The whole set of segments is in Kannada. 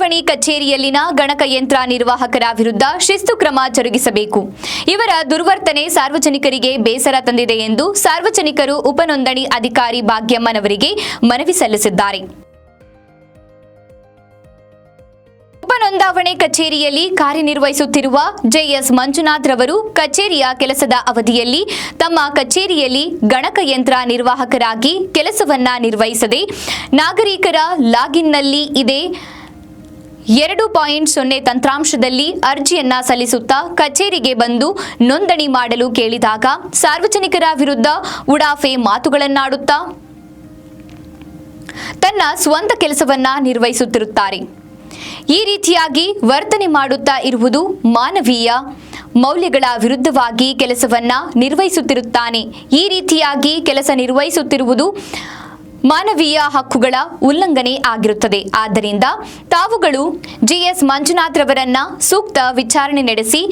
ಕಚೇರಿಯಲ್ಲಿನ ಗಣಕಯಂತ್ರ ನಿರ್ವಾಹಕರ ವಿರುದ್ಧ ಶಿಸ್ತು ಕ್ರಮ ಜರುಗಿಸಬೇಕು. ಇವರ ದುರ್ವರ್ತನೆ ಸಾರ್ವಜನಿಕರಿಗೆ ಬೇಸರ ತಂದಿದೆ ಎಂದು ಸಾರ್ವಜನಿಕರು ಉಪನೋಂದಣಿ ಅಧಿಕಾರಿ ಭಾಗ್ಯಮ್ಮನವರಿಗೆ ಮನವಿ ಸಲ್ಲಿಸಿದ್ದಾರೆ. ಉಪನೋಂದಾವಣೆ ಕಚೇರಿಯಲ್ಲಿ ಕಾರ್ಯನಿರ್ವಹಿಸುತ್ತಿರುವ ಜೆಎಸ್ ಮಂಜುನಾಥ್ ರವರು ಕಚೇರಿಯ ಕೆಲಸದ ಅವಧಿಯಲ್ಲಿ ತಮ್ಮ ಕಚೇರಿಯಲ್ಲಿ ಗಣಕಯಂತ್ರ ನಿರ್ವಾಹಕರಾಗಿ ಕೆಲಸವನ್ನ ನಿರ್ವಹಿಸದೆ ನಾಗರಿಕರ ಲಾಗಿನ್ನಲ್ಲಿ ಇದೆ. ಎರಡು ಪಾಯಿಂಟ್ ಸೊನ್ನೆ ತಂತ್ರಾಂಶದಲ್ಲಿ ಅರ್ಜಿಯನ್ನ ಸಲ್ಲಿಸುತ್ತಾ ಕಚೇರಿಗೆ ಬಂದು ನೋಂದಣಿ ಮಾಡಲು ಕೇಳಿದಾಗ ಸಾರ್ವಜನಿಕರ ವಿರುದ್ಧ ಉಡಾಫೆ ಮಾತುಗಳನ್ನಾಡುತ್ತಾ ತನ್ನ ಸ್ವಂತ ಕೆಲಸವನ್ನ ನಿರ್ವಹಿಸುತ್ತಿರುತ್ತಾರೆ. ಈ ರೀತಿಯಾಗಿ ವರ್ತನೆ ಮಾಡುತ್ತಾ ಇರುವುದು ಮಾನವೀಯ, ಮೌಲ್ಯಗಳ ವಿರುದ್ಧವಾಗಿ ಕೆಲಸವನ್ನ ನಿರ್ವಹಿಸುತ್ತಿರುತ್ತಾನೆ. ಈ ರೀತಿಯಾಗಿ ಕೆಲಸ ನಿರ್ವಹಿಸುತ್ತಿರುವುದು ಮಾನವೀಯ ಹಕ್ಕುಗಳ ಉಲ್ಲಂಘನೆ ಆಗಿರುತ್ತದೆ. ಆದ್ದರಿಂದ ತಾವುಗಳು ಜಿಎಸ್ ಮಂಜುನಾಥ್ ರವರನ್ನ ಸೂಕ್ತ ವಿಚಾರಣೆ ನಡೆಸಿ,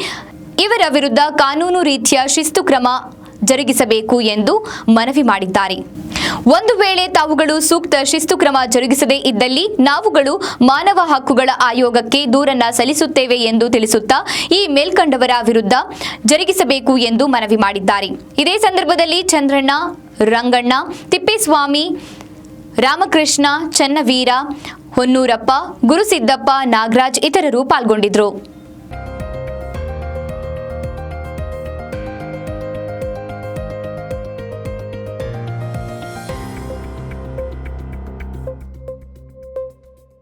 ಇವರ ವಿರುದ್ಧ ಕಾನೂನು ರೀತಿಯ ಶಿಸ್ತು ಕ್ರಮ ಜರುಗಿಸಬೇಕು ಎಂದು ಮನವಿ ಮಾಡಿದ್ದಾರೆ. ಒಂದು ವೇಳೆ ತಾವುಗಳು ಸೂಕ್ತ ಶಿಸ್ತು ಕ್ರಮ ಜರುಗಿಸದೇ ಇದ್ದಲ್ಲಿ ನಾವುಗಳು ಮಾನವ ಹಕ್ಕುಗಳ ಆಯೋಗಕ್ಕೆ ದೂರನ್ನ ಸಲ್ಲಿಸುತ್ತೇವೆ ಎಂದು ತಿಳಿಸುತ್ತಾ, ಈ ಮೇಲ್ಕಂಡವರ ವಿರುದ್ಧ ಜರುಗಿಸಬೇಕು ಎಂದು ಮನವಿ ಮಾಡಿದ್ದಾರೆ. ಇದೇ ಸಂದರ್ಭದಲ್ಲಿ ಚಂದ್ರಣ್ಣ, ರಂಗಣ್ಣ, ತಿಪ್ಪೇಸ್ವಾಮಿ ರಾಮಕೃಷ್ಣ ಚನ್ನವೀರ ಹೊನ್ನೂರಪ್ಪ ಗುರುಸಿದ್ದಪ್ಪ ನಾಗರಾಜ್ ಇತರರು ಪಾಲ್ಗೊಂಡಿದ್ರು.